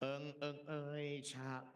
เอิงเอิงเอ้ยชาเ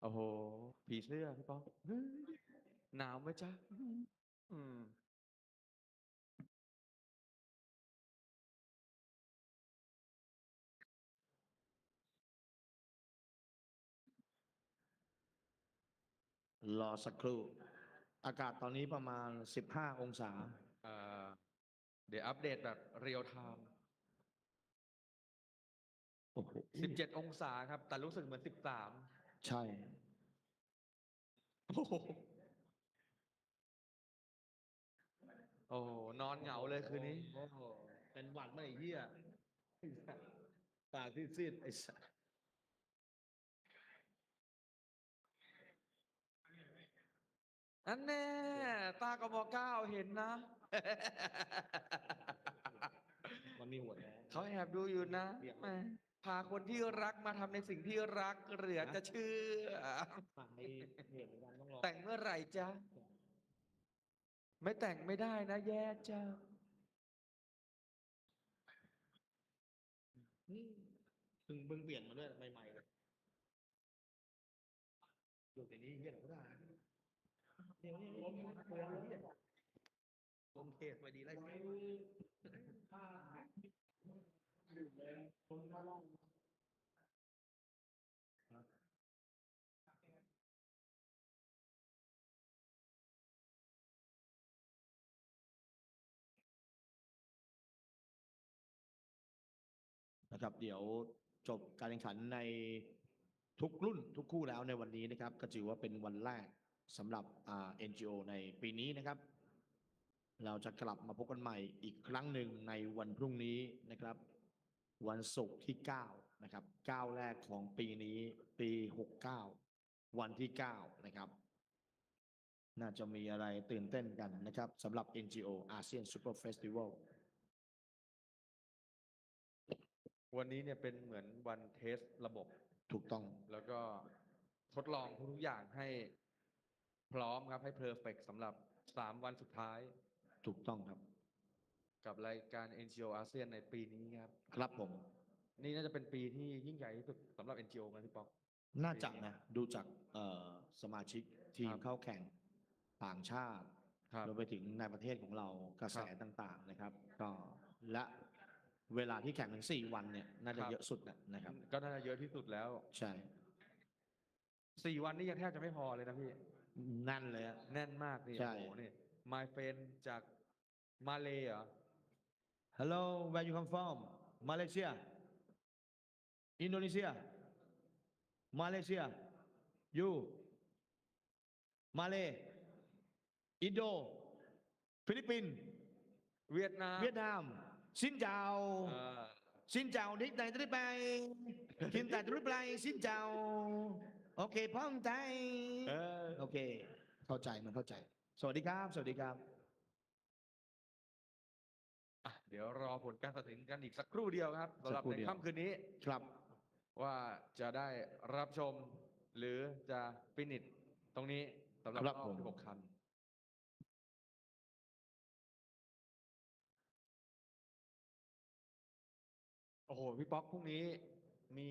โอ้โห ผีเสื้อพี่ป๊อกเฮ้ยหนาวไหมจ๊ะ อืม รอสักครู่ อากาศตอนนี้ประมาณ15องศา เอ่อ เดี๋ยวอัปเดตแบบเรียลไทม์โอ้โหสิบเจ็ดองศาครับ แต่รู้สึกเหมือนสิบสาม ใช่โอ้โหโอ้โหนอนเหงาเลยคืนนี้ โอ้โหเป็นหวัดไม่เหี้ยปากที่ซีดไอ้สัสอันแน่ ตากบเก้าเห็นนะ มันมีหัวแล้วเขาแอบดูอยู่นะแหม พาคนที่รักมาทำในสิ่งที่รักเหลือจะเชื่อ ฝั่งในเพจเหมือนกันต้องรอแต่งเมื่อไหร่จ๊ะ ไม่แต่งไม่ได้นะ แย่จ้าอืมเพิ่งเพิ่งเปลี่ยนมาด้วยใหม่ๆเลยอยู่ในนี้เหี้ยอะไรก็ได้เดี๋ยวนี้ผมกลัวเลยเนี่ยผมเทศมาดี แล้วนะครับ เดี๋ยวจบการแข่งขันในทุกรุ่นทุกคู่แล้วในวันนี้นะครับ ก็ถือว่าเป็นวันแรกสำหรับอ่า NGO ในปีนี้นะครับ เราจะกลับมาพบกันใหม่อีกครั้งหนึ่งในวันพรุ่งนี้นะครับ วันศุกร์ที่9นะครับก้าวแรกของปีนี้ ปี69วันที่9นะครับ น่าจะมีอะไรตื่นเต้นกันนะครับสำหรับ NGO ASEAN Super Festival วันนี้เนี่ยเป็นเหมือนวันเทสระบบถูกต้อง แล้วก็ทดลองทุกๆอย่างให้พร้อมครับให้เพอร์เฟกสำหรับสามวันสุดท้ายถูกต้องครับ กับรายการ NGO อาเซียนในปีนี้ครับ ครับผม นี่น่าจะเป็นปีที่ยิ่งใหญ่ที่สุดสำหรับ NGO นะพี่ป๊อก น่าจะนะดูจากเอ่อสมาชิกทีมครับเข้าแข่งต่างชาติครับ รวมไปถึงในประเทศของเรากระแสครับต่างๆนะครับ ก็และเวลาที่แข่งถึง4วันเนี่ย น่าจะครับเยอะสุดนะนะครับ ก็น่าจะเยอะที่สุดแล้วใช่ สี่วันนี้ยังแทบจะไม่พอเลยนะพี่ นั่นเลยอะ แน่นมากนี่ใช่ โอ้โหนี่ My friend จากมาเลเหรอ Hello where you come from Malaysia Indonesia Malaysia you Malay Indo ฟิลิปปินส์เวียดนาม Việt Nam Xin chào เออ Xin chào Đích Tài Trích Bay Kim Tài Trích Bay Xin chào โอเคพร้อมใจเออโอเค เข้าใจมันเข้าใจ สวัสดีครับ สวัสดีครับอะ เดี๋ยวรอผลการตัดสินกันอีกสักครู่เดียวครับสำหรับสักครู่ในเดียว ค่ำคืนนี้ ครับ ว่าจะได้รับชม หรือจะฟินิชตรงนี้สำหรับครับรอผบม16คัน โอ้โห พี่ป๊อกพรุ่งนี้มี